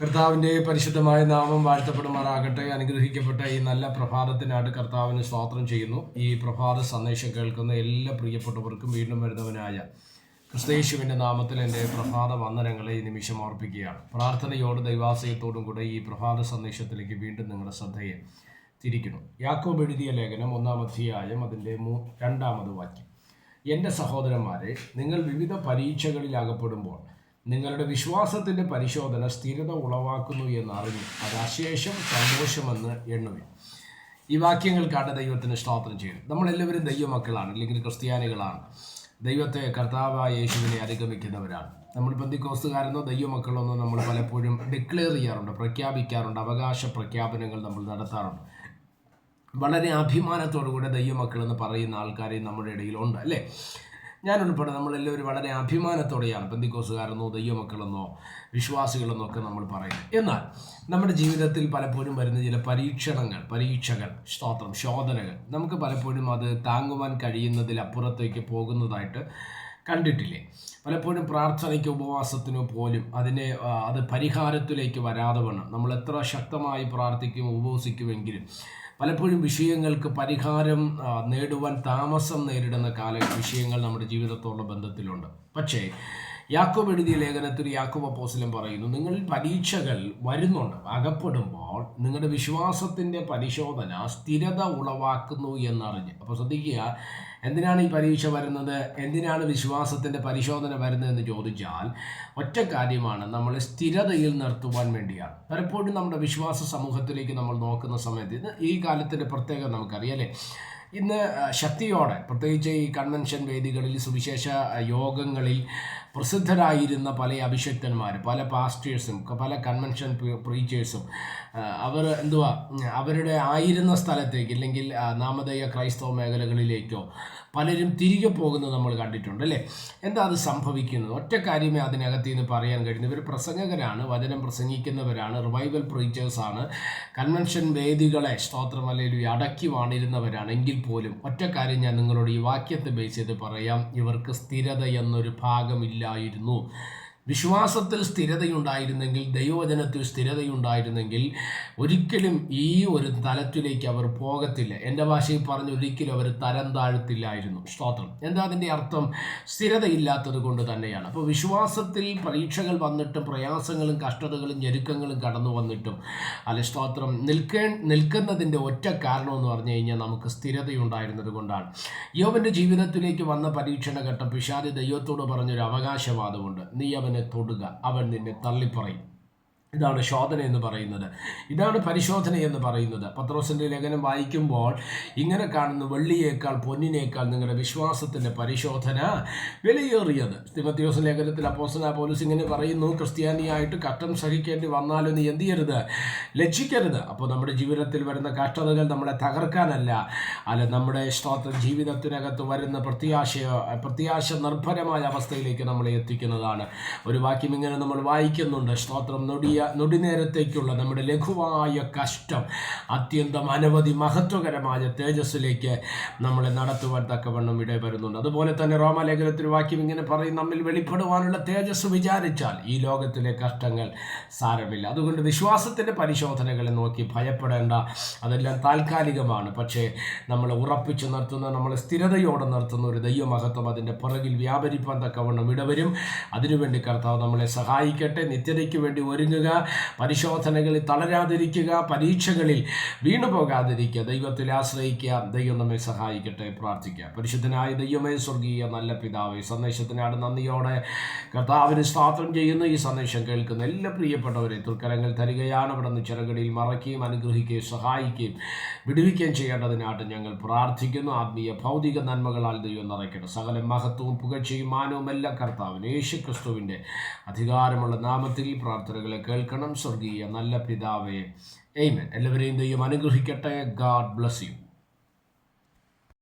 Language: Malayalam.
കർത്താവിന്റെ പരിശുദ്ധമായ നാമം വാഴ്ത്തപ്പെടുമാറാകട്ടെ. അനുഗ്രഹിക്കപ്പെട്ട ഈ നല്ല പ്രഭാതത്തിനായിട്ട് കർത്താവിന് സ്തോത്രം ചെയ്യുന്നു. ഈ പ്രഭാത സന്ദേശം കേൾക്കുന്ന എല്ലാ പ്രിയപ്പെട്ടവർക്കും വീണ്ടും വരുന്നവനായ ക്രിസ്തയേശുവിന്റെ നാമത്തിൽ എന്റെ പ്രഭാത വന്ദനങ്ങളെ ഈ നിമിഷം ഓർപ്പിക്കുകയാണ് പ്രാർത്ഥനയോട് ദൈവാശയത്തോടും കൂടെ ഈ പ്രഭാത സന്ദേശത്തിലേക്ക് വീണ്ടും നിങ്ങളുടെ ശ്രദ്ധയെ തിരിക്കുന്നു. യാക്കോബ് എഴുതിയ ലേഖനം ഒന്നാം അധ്യായം അതിന്റെ മൂ രണ്ടാമത് വാക്യം. എന്റെ സഹോദരന്മാരെ നിങ്ങൾ വിവിധ പരീക്ഷകളിൽ അകപ്പെടുമ്പോൾ നിങ്ങളുടെ വിശ്വാസത്തിന്റെ പരിശോധന സ്ഥിരത ഉളവാക്കുന്നു എന്നറിഞ്ഞു അത് അശേഷം സന്തോഷമെന്ന് എണ്ണുവിൻ. ഈ വാക്യങ്ങൾക്കാണ് ദൈവത്തിന് സ്തോത്രം ചെയ്യുന്നത് നമ്മളെല്ലാവരും ദൈവമക്കളാണ് അല്ലെങ്കിൽ ക്രിസ്ത്യാനികളാണ്. ദൈവത്തെ കർത്താവായ യേശുവിനെ അനുഗമിക്കുന്നവരാണ്. നമ്മൾ ബന്ധിക്കോസ്തുകാരെന്നോ ദൈവമക്കളെന്നോ നമ്മൾ പലപ്പോഴും ഡിക്ലെയർ ചെയ്യാറുണ്ട് പ്രഖ്യാപിക്കാറുണ്ട് അവകാശ പ്രഖ്യാപനങ്ങൾ നമ്മൾ നടത്താറുണ്ട്. വളരെ അഭിമാനത്തോടു കൂടെ ദൈവമക്കളെന്ന് പറയുന്ന ആൾക്കാരെ നമ്മുടെ ഇടയിലുണ്ട് അല്ലേ? ഞാൻ ഉൾപ്പെടെ നമ്മളെല്ലാവരും വളരെ അഭിമാനത്തോടെയാണ് ബന്ധിക്കോസുകാരെന്നോ ദൈവമക്കളെന്നോ വിശ്വാസികളെന്നോ ഒക്കെ നമ്മൾ പറയും എന്നാൽ നമ്മുടെ ജീവിതത്തിൽ പലപ്പോഴും വരുന്ന ചില പരീക്ഷണങ്ങൾ പരീക്ഷകൾ സ്തോത്രം ശോധനകൾ നമുക്ക് പലപ്പോഴും അത് താങ്ങുവാൻ കഴിയുന്നതിലപ്പുറത്തേക്ക് പോകുന്നതായിട്ട് കണ്ടിട്ടില്ലേ? പലപ്പോഴും പ്രാർത്ഥനയ്ക്ക് ഉപവാസത്തിനോ പോലും അതിനെ അത് പരിഹാരത്തിലേക്ക് വരാതെ വണ്ണം. നമ്മൾ എത്ര ശക്തമായി പ്രാർത്ഥിക്കും ഉപവസിക്കുമെങ്കിലും പലപ്പോഴും വിഷയങ്ങൾക്ക് പരിഹാരം നേടുവാൻ താമസം നേരിടുന്ന കാല വിഷയങ്ങൾ നമ്മുടെ ജീവിതത്തോടുള്ള ബന്ധത്തിലുണ്ട്. പക്ഷേ യാക്കോബ് എഴുതിയ ലേഖനത്തിൽ യാക്കോബ് അപ്പോസിലും പറയുന്നു നിങ്ങളിൽ പരീക്ഷകൾ വരുന്നുണ്ട് അകപ്പെടുമ്പോൾ നിങ്ങളുടെ വിശ്വാസത്തിന്റെ പരിശോധന സ്ഥിരത ഉളവാക്കുന്നു എന്നറിഞ്ഞ്. അപ്പോൾ ശ്രദ്ധിക്കുക എന്തിനാണ് ഈ പരീക്ഷ വരുന്നത്? എന്തിനാണ് വിശ്വാസത്തിന്റെ പരിശോധന വരുന്നതെന്ന് ചോദിച്ചാൽ ഒറ്റ കാര്യമാണ് നമ്മൾ സ്ഥിരതയിൽ നിർത്തുവാൻ വേണ്ടിയാണ്. പലപ്പോഴും നമ്മുടെ വിശ്വാസ സമൂഹത്തിലേക്ക് നമ്മൾ നോക്കുന്ന സമയത്ത് ഇത് ഈ കാലത്തിന്റെ പ്രത്യേകത നമുക്കറിയാം അല്ലേ? ഇന്ന് ശക്തിയോടെ പ്രത്യേകിച്ച് ഈ കൺവെൻഷൻ വേദികളിൽ സുവിശേഷ യോഗങ്ങളിൽ പ്രസിദ്ധരായിരുന്ന പല അഭിഷക്തന്മാർ പല പാസ്റ്റേഴ്സും പല കൺവെൻഷൻ പ്രീച്ചേഴ്സും അവർ എന്തുവാ അവരുടെ ആയിരുന്ന സ്ഥലത്തേക്ക് അല്ലെങ്കിൽ നാമധേയ ക്രൈസ്തവ മേഖലകളിലേക്കോ പലരും തിരികെ പോകുന്നത് നമ്മൾ കണ്ടിട്ടുണ്ട് അല്ലേ? എന്താ അത് സംഭവിക്കുന്നത്? ഒറ്റ കാര്യമേ അതിനകത്ത് നിന്ന് പറയാൻ കഴിയുന്നു ഇവർ പ്രസംഗകരാണ് വചനം പ്രസംഗിക്കുന്നവരാണ് റിവൈവൽ പ്രീച്ചേഴ്സാണ് കൺവെൻഷൻ വേദികളെ സ്തോത്രം അടക്കി വാണിരുന്നവരാണ് എങ്കിൽ പോലും ഒറ്റ കാര്യം ഞാൻ നിങ്ങളോട് ഈ വാക്യത്തെ ബേസ് ചെയ്ത് പറയാം. ഇവർക്ക് സ്ഥിരത എന്നൊരു valued in law. വിശ്വാസത്തിൽ സ്ഥിരതയുണ്ടായിരുന്നെങ്കിൽ ദൈവവചനത്തിൽ സ്ഥിരതയുണ്ടായിരുന്നെങ്കിൽ ഒരിക്കലും ഈ ഒരു തലത്തിലേക്ക് അവർ പോകത്തില്ല. എന്റെ ഭാഷയിൽ പറഞ്ഞ് ഒരിക്കലും അവർ തരം താഴ്ത്തില്ലായിരുന്നു. സ്തോത്രം. എന്താ അതിന്റെ അർത്ഥം? സ്ഥിരതയില്ലാത്തത് കൊണ്ട് തന്നെയാണ്. അപ്പോൾ വിശ്വാസത്തിൽ പരീക്ഷകൾ വന്നിട്ടും പ്രയാസങ്ങളും കഷ്ടതകളും ഞെരുക്കങ്ങളും കടന്നു വന്നിട്ടും അല്ലെ സ്തോത്രം നിൽക്കേ നിൽക്കുന്നതിന്റെ ഒറ്റ കാരണമെന്ന് പറഞ്ഞു കഴിഞ്ഞാൽ നമുക്ക് സ്ഥിരതയുണ്ടായിരുന്നത് കൊണ്ടാണ്. യോവന്റെ ജീവിതത്തിലേക്ക് വന്ന പരീക്ഷണ ഘട്ടം പിഷാദി ദൈവത്തോട് പറഞ്ഞൊരു അവകാശവാദമുണ്ട്. നീ അവനെ തൊടുക. അവൻ നിന്നെ തള്ളിപ്പറയും. ഇതാണ് ശോധന എന്ന് പറയുന്നത്. ഇതാണ് പരിശോധന എന്ന് പറയുന്നത്. പത്രോസിന്റെ ലേഖനം വായിക്കുമ്പോൾ ഇങ്ങനെ കാണുന്ന വെള്ളിയേക്കാൾ പൊന്നിനേക്കാൾ നിങ്ങളുടെ വിശ്വാസത്തിന്റെ പരിശോധന വിലയേറിയത്. തിമത്യോസ് ലേഖനത്തിൽ അപ്പോസന പോലീസ് ഇങ്ങനെ പറയുന്നു ക്രിസ്ത്യാനിയായിട്ട് കഷ്ടം സഹിക്കേണ്ടി വന്നാലും നീ എന്ത് ചെയ്യരുത്? ലക്ഷിക്കരുത് അപ്പോൾ നമ്മുടെ ജീവിതത്തിൽ വരുന്ന കഷ്ടതകൾ നമ്മളെ തകർക്കാനല്ല. അല്ല നമ്മുടെ സ്തോത്രം ജീവിതത്തിനകത്ത് വരുന്ന പ്രത്യാശയോ പ്രത്യാശ നിർഭരമായ അവസ്ഥയിലേക്ക് നമ്മളെ എത്തിക്കുന്നതാണ്. ഒരു വാക്യം ഇങ്ങനെ നമ്മൾ വായിക്കുന്നുണ്ട്. സ്തോത്രം നൊടിയ നൊടിനേരത്തേക്കുള്ള നമ്മുടെ ലഘുവായ കഷ്ടം അത്യന്തം അനവധി മഹത്വകരമായ തേജസ്സിലേക്ക് നമ്മളെ നടത്തുവാൻ തക്കവണ്ണം ഇട വരുന്നുണ്ട് അതുപോലെ തന്നെ റോമാലേഖനത്തിൽ വാക്യം ഇങ്ങനെ പറയും നമ്മിൽ വെളിപ്പെടുവാനുള്ള തേജസ് വിചാരിച്ചാൽ ഈ ലോകത്തിലെ കഷ്ടങ്ങൾ സാരമില്ല. അതുകൊണ്ട് വിശ്വാസത്തിന്റെ പരിശോധനകളെ നോക്കി ഭയപ്പെടേണ്ട. അതെല്ലാം താൽക്കാലികമാണ്. പക്ഷേ നമ്മളെ ഉറപ്പിച്ചു നിർത്തുന്ന നമ്മളെ സ്ഥിരതയോടെ നിർത്തുന്ന ഒരു ദൈവമഹത്വം അതിന്റെ പുറകിൽ വ്യാപരിപ്പാൻ തക്കവണ്ണം ഇടവരും. അതിനുവേണ്ടി കർത്താവ് നമ്മളെ സഹായിക്കട്ടെ. നിത്യതയ്ക്ക് വേണ്ടി ഒരുങ്ങുക പരിശോധനകളിൽ തളരാതിരിക്കുക പരീക്ഷകളിൽ വീണു പോകാതിരിക്കുക. ദൈവത്തിൽ ആശ്രയിക്കുക ദൈവം നമ്മെ സഹായിക്കട്ടെ പ്രാർത്ഥിക്കുക പരിശുദ്ധനായ ദൈവമേ സ്വർഗീയ നല്ല പിതാവേ സന്ദേശത്തിനാണ് നന്ദിയോടെ കർത്താവിന് സ്വാത്രം ചെയ്യുന്ന. ഈ സന്ദേശം കേൾക്കുന്ന എല്ലാ പ്രിയപ്പെട്ടവരെ തുർക്കരങ്ങൾ തരികയാണ് അവിടെ നിന്ന് ചിറകടിയിൽ മറക്കുകയും അനുഗ്രഹിക്കുകയും സഹായിക്കുകയും വിടുവിക്കുകയും ചെയ്യേണ്ടതിനായിട്ട് ഞങ്ങൾ പ്രാർത്ഥിക്കുന്നു. ആത്മീയ ഭൗതിക നന്മകളാൽ ദൈവം നിറയ്ക്കട്ടെ. സകല മഹത്വവും പുകഴ്ചയും മാനവും എല്ലാം കർത്താവിന് യേശു ക്രിസ്തുവിന്റെ അധികാരമുള്ള നാമത്തിൽ പ്രാർത്ഥനകളെ കേൾക്കണം സ്വർഗീയ നല്ല പിതാവേ. എയ്മൻ എല്ലാവരെയും ദൈവം അനുഗ്രഹിക്കട്ടെ. God bless you